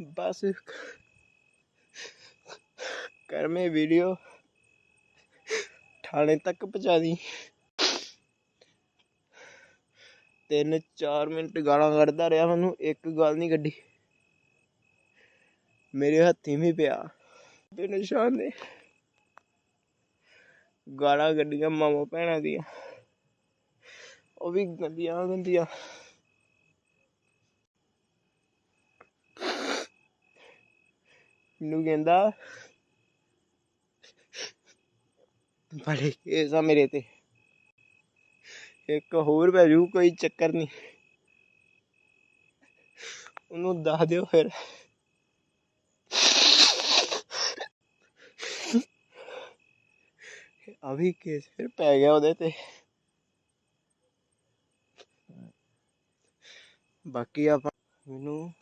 ਬਸ ਕਰ ਮੈਂ ਵੀਡੀਓ ਥਾਣੇ ਤੱਕ ਪਹੁੰਚਾ ਦੀ। ਤਿੰਨ ਚਾਰ ਮਿੰਟ ਗਾਲਾਂ ਕੱਢਦਾ ਰਿਹਾ ਮੈਨੂੰ, ਇੱਕ ਗੱਲ ਨਹੀਂ ਕੱਢੀ। ਮੇਰੇ ਹੱਥੀ ਵੀ ਪਿਆ। ਤੇ ਨਿਸ਼ਾਨ ਨੇ ਗਾਲਾਂ ਕੱਢੀਆਂ ਮਾਮਾ ਭੈਣਾਂ ਦੀਆਂ। ਉਹ ਵੀ ਗੰਦੀਆਂ ਗੰਦੀਆਂ ਮੈਨੂੰ ਕਹਿੰਦਾ ਬੜੇ ਕੇਸ ਆ ਮੇਰੇ ਤੇ। ਇੱਕ ਹੋਰ ਪੈ ਜੂ, ਕੋਈ ਚੱਕਰ ਨਹੀਂ। ਉਹਨੂੰ ਦੱਸ ਦਿਓ ਫਿਰ। ਆ ਵੀ ਕੇਸ ਫਿਰ ਪੈ ਗਿਆ ਉਹਦੇ ਤੇ। ਬਾਕੀ ਆਪਾਂ ਮੈਨੂੰ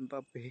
ਬਾਪੇ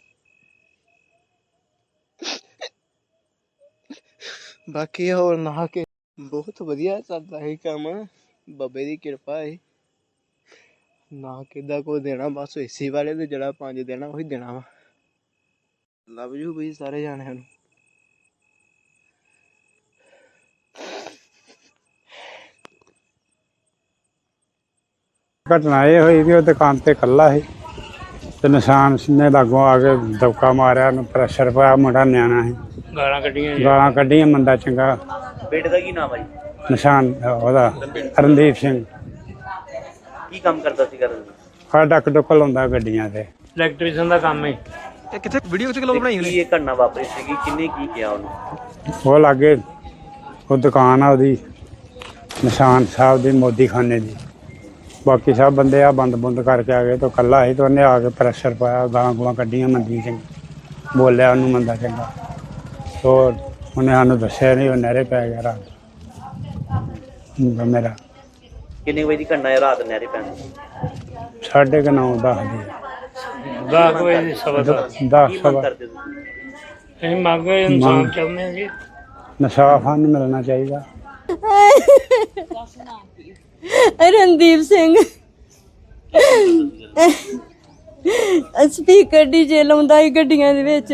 ਬਾਕੀ ਹੋਰ ਨਾ ਕੇ ਬਹੁਤ ਵਧੀਆ ਚੱਲਦਾ ਹੈ ਕੰਮ। ਬਾਬੇ ਦੀ ਕਿਰਪਾ ਹੈ ਨਾ ਕਿਦਾ ਕੋਈ ਦੇਣਾ, ਬਸ ਏਸੀ ਵਾਲੇ ਦੇ ਜਿਹੜਾ ਪੰਜ ਦੇਣਾ ਉਹੀ ਦੇਣਾ ਵਾ। ਲਵ ਯੂ ਬਈ ਸਾਰੇ ਜਾਣਿਆਂ ਨੂੰ। ਘਟਨਾ ਇਹ ਹੋਈ ਵੀ ਉਹ ਦੁਕਾਨ ਤੇ ਇਕੱਲਾ ਸੀ ਤੇ ਨਿਸ਼ਾਨ ਨੇ ਲਾਗੋਂ ਆ ਕੇ ਦਬਕਾ ਮਾਰਿਆ, ਉਹਨੂੰ ਪ੍ਰੈਸ਼ਰ ਪਾਇਆ, ਮੁੰਡਾ ਨਿਆਣਾ ਸੀ। ਗਾਲਾਂ ਕੱਢੀਆਂ ਗਾਲਾਂ ਕੱਢੀਆਂ ਮੰਦਾ ਚੰਗਾ। ਬੇਟੇ ਦਾ ਕੀ ਨਾਮ ਹੈ ਜੀ? ਨਿਸ਼ਾਨ ਉਹਦਾ ਰਣਦੀਪ ਸਿੰਘ। ਕੀ ਕੰਮ ਕਰਦਾ ਸੀ ਕਰਨ ਹਰ ਡੱਕ ਡੁੱਕ ਲਾਉਂਦਾ ਗੱਡੀਆਂ ਤੇ। ਇਲੈਕਟ੍ਰੀਸ਼ੀਅਨ ਦਾ ਕੰਮ ਹੈ ਇਹ ਕਿੱਥੇ ਵੀਡੀਓ ਕਿੱਥੇ ਲੋਕ ਕੀ ਇਹ ਘਟਨਾ ਵਾਪਰੀ ਸੀਗੀ? ਕਿੰਨੇ ਕੀ ਕਿਹਾ ਉਹਨੂੰ? ਉਹ ਲਾਗੇ ਉਹ ਦੁਕਾਨ ਆ ਉਹਦੀ ਨਿਸ਼ਾਨ ਸਾਹਿਬ ਦੀ ਮੋਦੀ ਖਾਨੇ ਦੀ। ਬਾਕੀ ਸਭ ਬੰਦੇ ਆ ਬੰਦ ਬੰਦ ਕਰਕੇ ਆ ਗਏ ਤਾਂ ਇਕੱਲਾ ਸੀ ਤੇ ਉਹਨੇ ਆ ਕੇ ਪ੍ਰੈਸ਼ਰ ਪਾਇਆ ਗਾਲਾਂ ਗੂਲਾਂ ਕੱਢੀਆਂ ਮੰਦੀ ਚੰਗੀ ਬੋਲਿਆ ਉਹਨੂੰ ਮੰਦਾ ਚੰਗਾ। ਤੋ ਉਹਨੇ ਸਾਨੂੰ ਦੱਸਿਆ ਨਹੀਂ ਉਹ ਨਹਿਰੇ ਪੈ ਗਿਆ ਰਾਤ। ਮੁੰਡਾ ਮੇਰਾ ਕਿੰਨੇ ਵਜੇ ਦੀ ਘਟਨਾ ਹੈ ਰਾਤ ਨਹਿਰੇ ਪੈਣ ਸਾਢੇ ਕੁ ਨੌ ਦਸ ਦੀ ਦਸ ਵਜੇ ਦੀ ਸਵਾ ਦਸ। ਕੀ ਮੰਗ ਸਵਾ ਕਰਦੇ ਤੁਸੀਂ? ਅਸੀਂ ਮੰਗ ਇਨਸਾਫ ਚਾਹੁੰਦੇ ਹਾਂ ਜੀ। ਨਸ਼ਾ ਸਾਨੂੰ ਮਿਲਣਾ ਚਾਹੀਦਾ। ਰਣਦੀਪ ਸਿੰਘ। ਸਪੀਕਰ ਡੀਜੇ ਲਾਉਂਦਾ ਹੀ ਗੱਡੀਆਂ ਦੇ ਵਿੱਚ।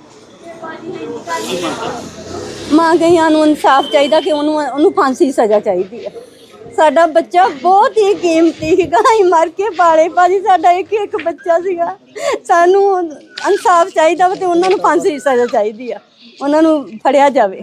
ਮਾਂ ਗਈਆਂ ਨੂੰ ਇਨਸਾਫ ਚਾਹੀਦਾ ਕਿ ਉਹਨੂੰ ਉਹਨੂੰ ਫਾਂਸੀ ਦੀ ਸਜ਼ਾ ਚਾਹੀਦੀ ਹੈ। ਸਾਡਾ ਬੱਚਾ ਬਹੁਤ ਹੀ ਕੀਮਤੀ ਸੀਗਾ। ਅਸੀਂ ਮਰ ਕੇ ਪਾਲੇ। ਭਾਜੀ, ਸਾਡਾ ਇੱਕ ਇੱਕ ਬੱਚਾ ਸੀਗਾ। ਸਾਨੂੰ ਇਨਸਾਫ ਚਾਹੀਦਾ ਵਾ ਤੇ ਉਹਨਾਂ ਨੂੰ ਫਾਂਸੀ ਦੀ ਸਜ਼ਾ ਚਾਹੀਦੀ ਆ। ਉਹਨਾਂ ਨੂੰ ਫੜਿਆ ਜਾਵੇ।